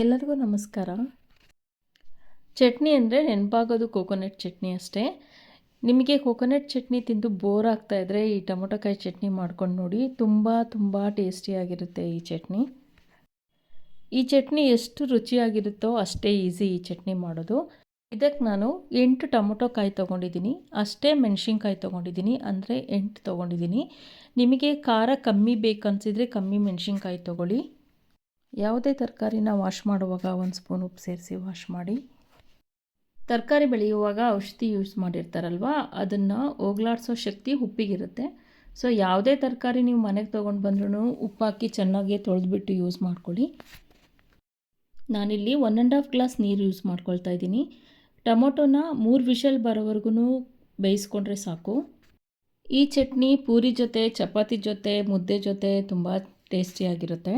ಎಲ್ಲರಿಗೂ ನಮಸ್ಕಾರ. ಚಟ್ನಿ ಅಂದರೆ ನೆನಪಾಗೋದು ಕೋಕೋನಟ್ ಚಟ್ನಿ ಅಷ್ಟೇ. ನಿಮಗೆ ಕೋಕೋನಟ್ ಚಟ್ನಿ ತಿಂದು ಬೋರ್ ಆಗ್ತಾ ಇದ್ದರೆ ಈ ಟೊಮೊಟೊಕಾಯಿ ಚಟ್ನಿ ಮಾಡ್ಕೊಂಡು ನೋಡಿ, ತುಂಬ ತುಂಬ ಟೇಸ್ಟಿಯಾಗಿರುತ್ತೆ ಈ ಚಟ್ನಿ. ಈ ಚಟ್ನಿ ಎಷ್ಟು ರುಚಿಯಾಗಿರುತ್ತೋ ಅಷ್ಟೇ ಈಸಿ ಈ ಚಟ್ನಿ ಮಾಡೋದು. ಇದಕ್ಕೆ ನಾನು ಎಂಟು ಟೊಮೊಟೊಕಾಯಿ ತೊಗೊಂಡಿದ್ದೀನಿ. ಅಷ್ಟೇ ಮೆಣಸಿನ್ಕಾಯಿ ತೊಗೊಂಡಿದ್ದೀನಿ, ಅಂದರೆ ಎಂಟು ತೊಗೊಂಡಿದ್ದೀನಿ. ನಿಮಗೆ ಖಾರ ಕಮ್ಮಿ ಬೇಕನ್ಸಿದ್ರೆ ಕಮ್ಮಿ ಮೆಣಸಿನ್ಕಾಯಿ ತೊಗೊಳ್ಳಿ. ಯಾವುದೇ ತರಕಾರಿನ ವಾಶ್ ಮಾಡುವಾಗ ಒಂದು ಸ್ಪೂನ್ ಉಪ್ಪು ಸೇರಿಸಿ ವಾಶ್ ಮಾಡಿ. ತರಕಾರಿ ಬೆಳೆಯುವಾಗ ಔಷಧಿ ಯೂಸ್ ಮಾಡಿರ್ತಾರಲ್ವ, ಅದನ್ನು ಹೋಗ್ಲಾಡಿಸೋ ಶಕ್ತಿ ಉಪ್ಪಿಗಿರುತ್ತೆ. ಸೊ ಯಾವುದೇ ತರಕಾರಿ ನೀವು ಮನೆಗೆ ತೊಗೊಂಡು ಬಂದ್ರೂ ಉಪ್ಪು ಹಾಕಿ ಚೆನ್ನಾಗಿ ತೊಳೆದ್ಬಿಟ್ಟು ಯೂಸ್ ಮಾಡ್ಕೊಳ್ಳಿ. ನಾನಿಲ್ಲಿ ಒನ್ ಆ್ಯಂಡ್ ಹಾಫ್ ಗ್ಲಾಸ್ ನೀರು ಯೂಸ್ ಮಾಡ್ಕೊಳ್ತಾ ಇದ್ದೀನಿ. ಟೊಮೊಟೊನ ಮೂರು ವಿಷಲ್ ಬರೋವರೆಗೂ ಬೇಯಿಸ್ಕೊಂಡ್ರೆ ಸಾಕು. ಈ ಚಟ್ನಿ ಪೂರಿ ಜೊತೆ, ಚಪಾತಿ ಜೊತೆ, ಮುದ್ದೆ ಜೊತೆ ತುಂಬ ಟೇಸ್ಟಿಯಾಗಿರುತ್ತೆ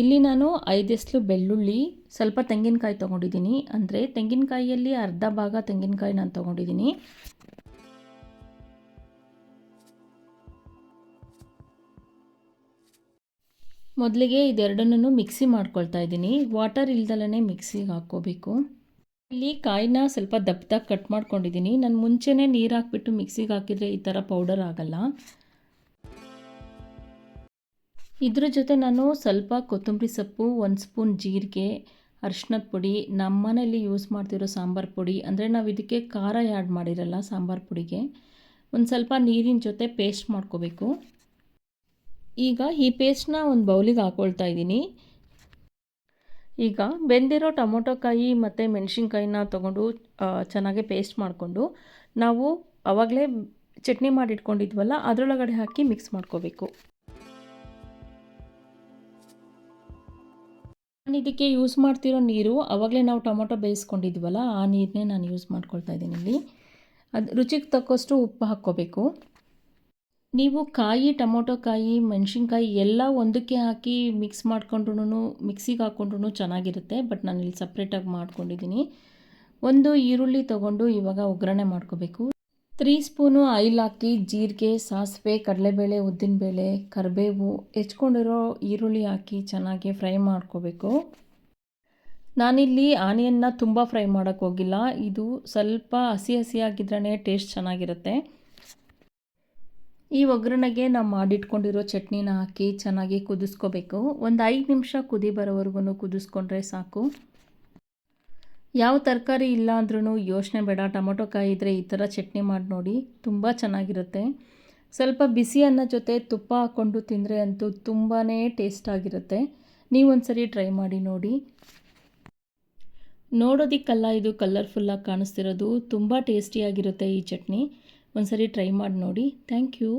ಇಲ್ಲಿ ನಾನು ಐದೆಸ್ಲು ಬೆಳ್ಳುಳ್ಳಿ, ಸ್ವಲ್ಪ ತೆಂಗಿನಕಾಯಿ ತೊಗೊಂಡಿದ್ದೀನಿ. ಅಂದರೆ ತೆಂಗಿನಕಾಯಿಯಲ್ಲಿ ಅರ್ಧ ಭಾಗ ತೆಂಗಿನಕಾಯಿ ನಾನು ತೊಗೊಂಡಿದ್ದೀನಿ. ಮೊದಲಿಗೆ ಇದೆರಡನ್ನೂ ಮಿಕ್ಸಿ ಮಾಡ್ಕೊಳ್ತಾ ಇದ್ದೀನಿ. ವಾಟರ್ ಇಲ್ದಲೇ ಮಿಕ್ಸಿಗೆ ಹಾಕ್ಕೋಬೇಕು. ಇಲ್ಲಿ ಕಾಯಿನ ಸ್ವಲ್ಪ ದಪ್ಪದಾಗಿ ಕಟ್ ಮಾಡ್ಕೊಂಡಿದ್ದೀನಿ. ನಾನು ಮುಂಚೆನೇ ನೀರು ಹಾಕ್ಬಿಟ್ಟು ಮಿಕ್ಸಿಗೆ ಹಾಕಿದರೆ ಈ ಥರ ಪೌಡರ್ ಆಗೋಲ್ಲ. ಇದ್ರ ಜೊತೆ ನಾನು ಸ್ವಲ್ಪ ಕೊತ್ತಂಬರಿ ಸೊಪ್ಪು, ಒಂದು ಸ್ಪೂನ್ ಜೀರಿಗೆ ಅರ್ಶಿನದ ಪುಡಿ ನಮ್ಮ ಮನೇಲಿ ಯೂಸ್ ಮಾಡ್ತಿರೋ ಸಾಂಬಾರು ಪುಡಿ, ಅಂದರೆ ನಾವು ಇದಕ್ಕೆ ಖಾರ ಆ್ಯಡ್ ಮಾಡಿರಲ್ಲ ಸಾಂಬಾರು ಪುಡಿಗೆ, ಒಂದು ಸ್ವಲ್ಪ ನೀರಿನ ಜೊತೆ ಪೇಸ್ಟ್ ಮಾಡ್ಕೋಬೇಕು. ಈಗ ಈ ಪೇಸ್ಟ್ನ ಒಂದು ಬೌಲಿಗೆ ಹಾಕ್ಕೊಳ್ತಾ ಇದ್ದೀನಿ. ಈಗ ಬೆಂದಿರೋ ಟೊಮೊಟೊಕಾಯಿ ಮತ್ತು ಮೆಣಸಿನ್ಕಾಯಿನ ತೊಗೊಂಡು ಚೆನ್ನಾಗಿ ಪೇಸ್ಟ್ ಮಾಡಿಕೊಂಡು, ನಾವು ಆವಾಗಲೇ ಚಟ್ನಿ ಮಾಡಿಟ್ಕೊಂಡಿದ್ವಲ್ಲ, ಅದರೊಳಗಡೆ ಹಾಕಿ ಮಿಕ್ಸ್ ಮಾಡ್ಕೋಬೇಕು. ನಾನು ಇದಕ್ಕೆ ಯೂಸ್ ಮಾಡ್ತಿರೋ ನೀರು ಆವಾಗಲೇ ನಾವು ಟೊಮೊಟೊ ಬೇಯಿಸ್ಕೊಂಡಿದ್ವಲ್ಲ, ಆ ನೀರನ್ನೇ ನಾನು ಯೂಸ್ ಮಾಡ್ಕೊಳ್ತಾ ಇದ್ದೀನಿ ಇಲ್ಲಿ. ಅದು ರುಚಿಗೆ ತಕ್ಕಷ್ಟು ಉಪ್ಪು ಹಾಕ್ಕೋಬೇಕು. ನೀವು ಕಾಯಿ, ಟೊಮೊಟೊ ಕಾಯಿ, ಮೆಣಸಿನ್ಕಾಯಿ ಎಲ್ಲ ಒಂದಕ್ಕೆ ಹಾಕಿ ಮಿಕ್ಸ್ ಮಾಡ್ಕೊಂಡ್ರು ಮಿಕ್ಸಿಗೆ ಹಾಕ್ಕೊಂಡ್ರು ಚೆನ್ನಾಗಿರುತ್ತೆ, ಬಟ್ ನಾನು ಇಲ್ಲಿ ಸಪ್ರೇಟಾಗಿ ಮಾಡ್ಕೊಂಡಿದ್ದೀನಿ. ಒಂದು ಈರುಳ್ಳಿ ತೊಗೊಂಡು ಇವಾಗ ಒಗ್ಗರಣೆ ಮಾಡ್ಕೋಬೇಕು. ತ್ರೀ ಸ್ಪೂನು ಆಯಿಲ್ ಹಾಕಿ ಜೀರಿಗೆ, ಸಾಸಿವೆ, ಕಡಲೆಬೇಳೆ ಉದ್ದಿನಬೇಳೆ ಕರಿಬೇವು ಹೆಚ್ಕೊಂಡಿರೋ ಈರುಳ್ಳಿ ಹಾಕಿ ಚೆನ್ನಾಗಿ ಫ್ರೈ ಮಾಡ್ಕೋಬೇಕು. ನಾನಿಲ್ಲಿ ಆನಿಯನ್ನ ತುಂಬ ಫ್ರೈ ಮಾಡೋಕ್ಕೆ ಹೋಗಿಲ್ಲ. ಇದು ಸ್ವಲ್ಪ ಹಸಿ ಹಸಿಯಾಗಿದ್ರೇ ಟೇಸ್ಟ್ ಚೆನ್ನಾಗಿರುತ್ತೆ. ಈ ಒಗ್ಗರಣೆಗೆ ನಾವು ಮಾಡಿಟ್ಕೊಂಡಿರೋ ಚಟ್ನಿನ ಹಾಕಿ ಚೆನ್ನಾಗಿ ಕುದಿಸ್ಕೋಬೇಕು. ಒಂದು ಐದು ನಿಮಿಷ ಕುದಿ ಬರೋವರೆಗೂ ಕುದಿಸ್ಕೊಂಡ್ರೆ ಸಾಕು. ಯಾವ ತರಕಾರಿ ಇಲ್ಲ ಅಂದ್ರೂ ಯೋಚನೆ ಬೇಡ. ಟೊಮೊಟೊ ಕಾಯಿ ಇದ್ದರೆ ಈ ಥರ ಚಟ್ನಿ ಮಾಡಿ ನೋಡಿ, ತುಂಬ ಚೆನ್ನಾಗಿರುತ್ತೆ. ಸ್ವಲ್ಪ ಬಿಸಿ ಅನ್ನ ಜೊತೆ ತುಪ್ಪ ಹಾಕ್ಕೊಂಡು ತಿಂದರೆ ಅಂತೂ ತುಂಬಾ ಟೇಸ್ಟ್ ಆಗಿರುತ್ತೆ. ನೀವೊಂದ್ಸರಿ ಟ್ರೈ ಮಾಡಿ ನೋಡಿ. ನೋಡೋದಿಕ್ಕಲ್ಲ, ಇದು ಕಲರ್ಫುಲ್ಲಾಗಿ ಕಾಣಿಸ್ತಿರೋದು. ತುಂಬ ಟೇಸ್ಟಿಯಾಗಿರುತ್ತೆ ಈ ಚಟ್ನಿ. ಒಂದ್ಸರಿ ಟ್ರೈ ಮಾಡಿ ನೋಡಿ. Thank you.